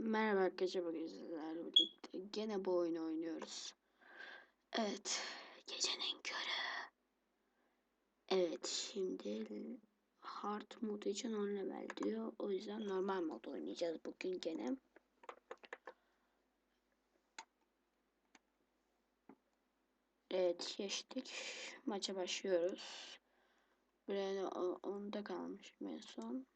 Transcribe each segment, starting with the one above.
Merhaba arkadaşlar bugün sizlerle birlikte gene bu oyunu oynuyoruz. Evet, gecenin körü. Evet, şimdi hard mod için 10 level diyor. O yüzden normal mod oynayacağız bugün gene. Evet, geçtik. Maça başlıyoruz. Buraya onda kalmışım en son.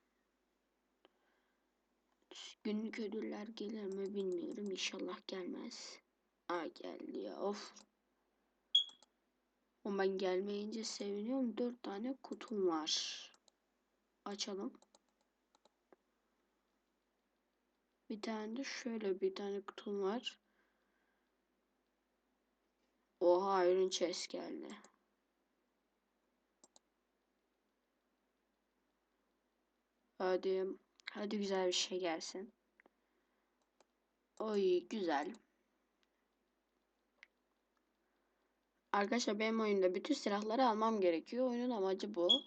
Günlük ödüller gelir mi bilmiyorum. İnşallah gelmez. Aa geldi ya of. Ama ben gelmeyince seviniyorum. Dört tane kutum var. Açalım. Bir tane de şöyle bir tane kutum var. Oha Iron Chest geldi. Hadi. Hadi güzel bir şey gelsin. Oy güzel. Arkadaşlar benim oyunda bütün silahları almam gerekiyor. Oyunun amacı bu.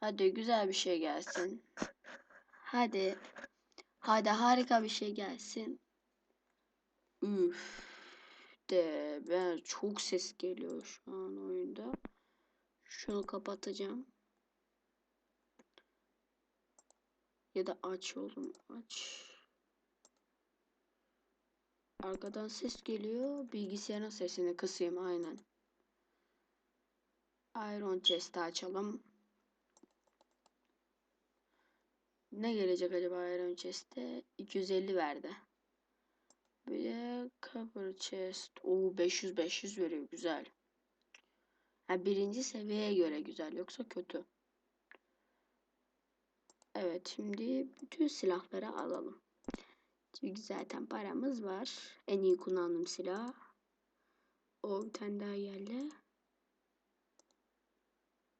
Hadi güzel bir şey gelsin. Hadi. Hadi harika bir şey gelsin. Üf. De ben çok ses geliyor şu an oyunda. Şunu kapatacağım. Ya da aç oğlum aç. Arkadan ses geliyor. Bilgisayarın sesini kısayım aynen. Iron Chest'i açalım. Ne gelecek acaba Iron Chest'e? 250 verdi. Bir de Copper Chest. Oo 500 500 veriyor güzel. Ha, birinci seviyeye göre güzel yoksa kötü. Evet şimdi bütün silahları alalım. Çünkü zaten paramız var. En iyi kullandığım silah. O bir tane daha geldi.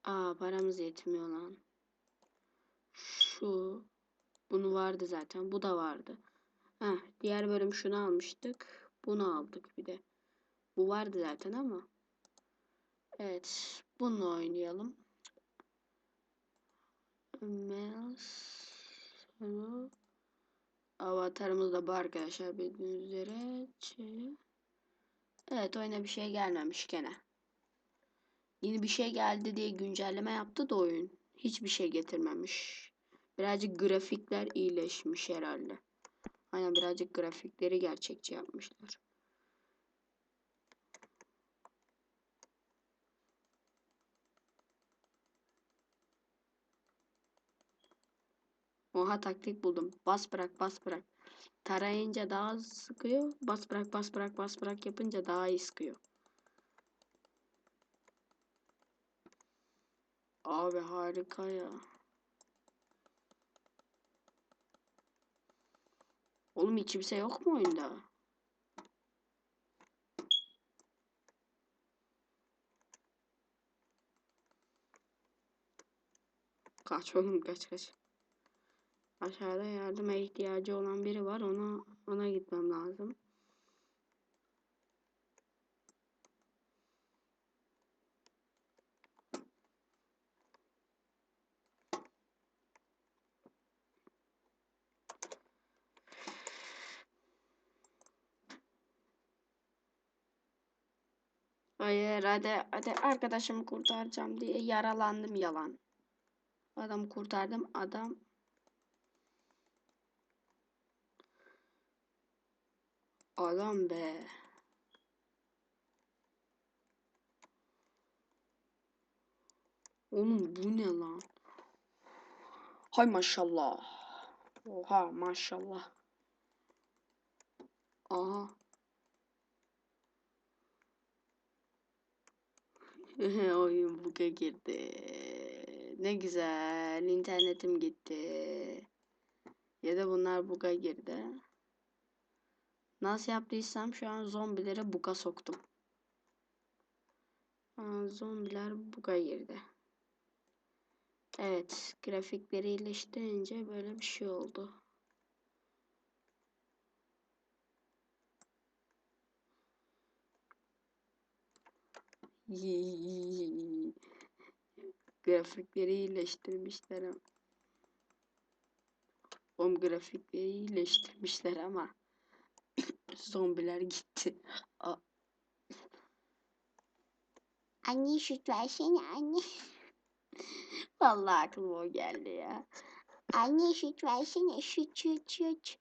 Aa paramız yetmiyor lan. Şu. Bunu vardı zaten. Bu da vardı. Heh, diğer bölüm şunu almıştık. Bunu aldık bir de. Bu vardı zaten ama. Evet. Bunu oynayalım. Mouse. Avatarımız da bu arkadaşlar bildiğiniz üzere. Evet oyuna bir şey gelmemiş gene. Yeni bir şey geldi diye güncelleme yaptı da oyun. Hiçbir şey getirmemiş. Birazcık grafikler iyileşmiş herhalde. Aynen birazcık grafikleri gerçekçi yapmışlar. Oha taktik buldum. Bas bırak bas bırak. Tarayınca daha sıkıyor. Bas bırak bas bırak bas bırak yapınca daha iyi sıkıyor. Abi harika ya. Oğlum hiç kimse yok mu oyunda? Kaç oğlum kaç kaç. Aşağıda yardıma ihtiyacı olan biri var. Ona ona gitmem lazım. Hayır hadi hadi arkadaşımı kurtaracağım diye yaralandım yalan. Adam kurtardım adam Adam be. Oğlum bu ne lan? Hay maşallah. Oha maşallah. Aha. Oyun buga girdi. Ne güzel. internetim gitti. Ya da bunlar buga girdi. Nasıl yaptıysam şu an zombileri buga soktum. Zombiler buga girdi. Evet, grafikleri iyileştirince böyle bir şey oldu. Grafikleri iyileştirmişler. Oğlum grafikleri iyileştirmişler ama. Zombiler gitti. Aa, Anne süt versene anne. vallahi aklıma o geldi ya. Anne süt versene süt süt süt.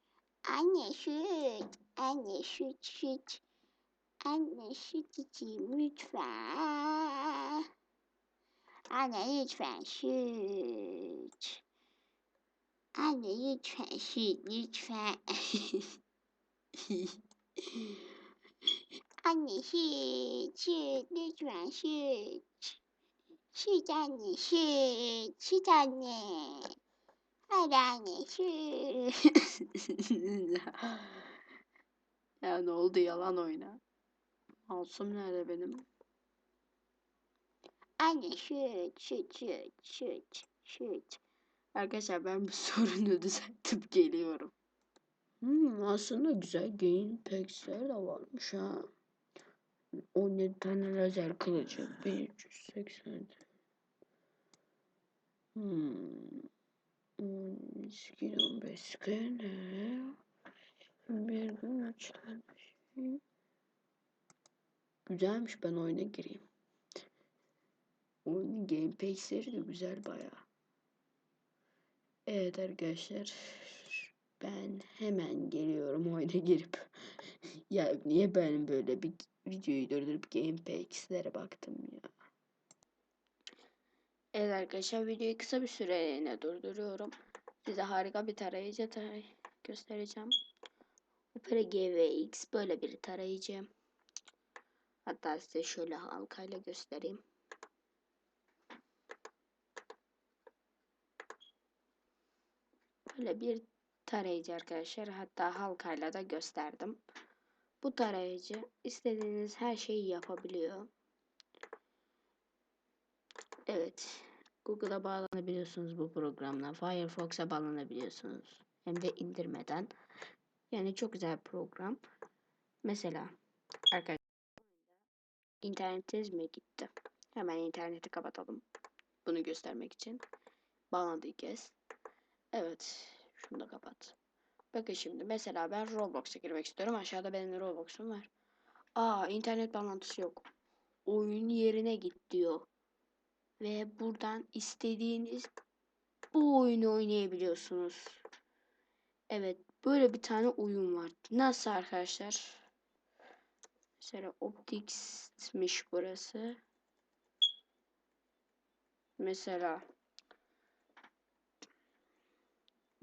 Anne süt. Anne süt süt. Anne süt içeyim lütfen. Anne lütfen süt. Anne lütfen süt lütfen. Anne süt süt lütfen süt. Süt anne süt. Süt anne. Hadi anne süt. ya ne oldu yalan oyna. Masum nerede benim? Anne süt süt süt süt süt. Arkadaşlar ben bir sorunu düzeltip geliyorum. Hmm, aslında güzel gamepacks'ler de varmış ha. 17 tane lazer kılıcı. 1380. Hmm. 10 skin 15 skin. Bir gün 3 tane şey. Güzelmiş ben oyuna gireyim. Oyunun gamepacks'leri de güzel bayağı. Evet arkadaşlar. Ben hemen geliyorum oyuna girip. ya niye ben böyle bir videoyu durdurup gamepacks'lere baktım ya. Evet arkadaşlar videoyu kısa bir süreliğine durduruyorum. Size harika bir tarayıcı taray göstereceğim. Opera GVX böyle bir tarayıcı. Hatta size şöyle halkayla göstereyim. Böyle bir tarayıcı arkadaşlar. Hatta halkayla da gösterdim. Bu tarayıcı istediğiniz her şeyi yapabiliyor. Evet. Google'a bağlanabiliyorsunuz bu programla. Firefox'a bağlanabiliyorsunuz. Hem de indirmeden. Yani çok güzel program. Mesela arkadaşlar internetiniz mi gitti? Hemen interneti kapatalım. Bunu göstermek için. Bağlandığı kez. Evet. Şunu da kapat. Bakın şimdi mesela ben Roblox'a girmek istiyorum. Aşağıda benim Roblox'um var. Aa internet bağlantısı yok. Oyun yerine git diyor. Ve buradan istediğiniz bu oyunu oynayabiliyorsunuz. Evet böyle bir tane oyun var. Nasıl arkadaşlar? Mesela Optics'miş burası. Mesela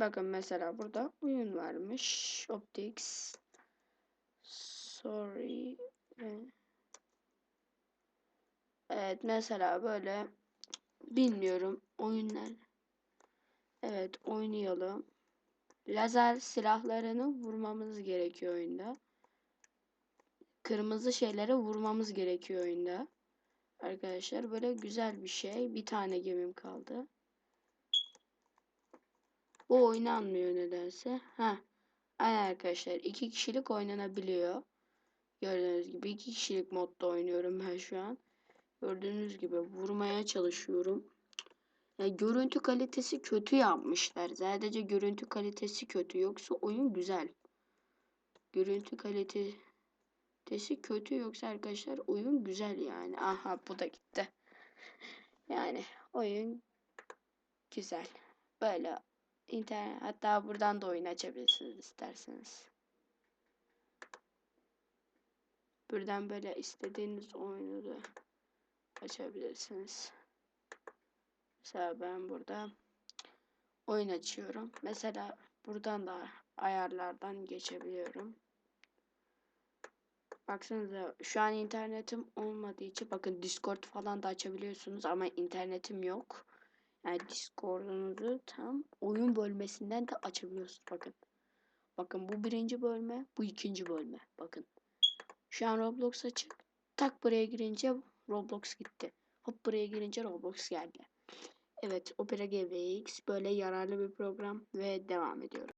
Bakın mesela burada oyun varmış. Optics. Sorry. Evet mesela böyle bilmiyorum oyunlar. Evet oynayalım. Lazer silahlarını vurmamız gerekiyor oyunda. Kırmızı şeylere vurmamız gerekiyor oyunda. Arkadaşlar böyle güzel bir şey. Bir tane gemim kaldı. Bu oynanmıyor nedense. Ha. Aynen arkadaşlar. iki kişilik oynanabiliyor. Gördüğünüz gibi iki kişilik modda oynuyorum ben şu an. Gördüğünüz gibi vurmaya çalışıyorum. Ya görüntü kalitesi kötü yapmışlar. Sadece görüntü kalitesi kötü. Yoksa oyun güzel. Görüntü kalitesi kötü yoksa arkadaşlar oyun güzel yani. Aha bu da gitti. Yani oyun güzel. Böyle internet hatta buradan da oyun açabilirsiniz isterseniz. Buradan böyle istediğiniz oyunu da açabilirsiniz. Mesela ben burada oyun açıyorum. Mesela buradan da ayarlardan geçebiliyorum. Baksanıza şu an internetim olmadığı için bakın Discord falan da açabiliyorsunuz ama internetim yok. Yani Discord'unuzu tam oyun bölmesinden de açabiliyorsunuz bakın. Bakın bu birinci bölme, bu ikinci bölme. Bakın. Şu an Roblox açık. Tak buraya girince Roblox gitti. Hop buraya girince Roblox geldi. Evet Opera GVX böyle yararlı bir program ve devam ediyorum.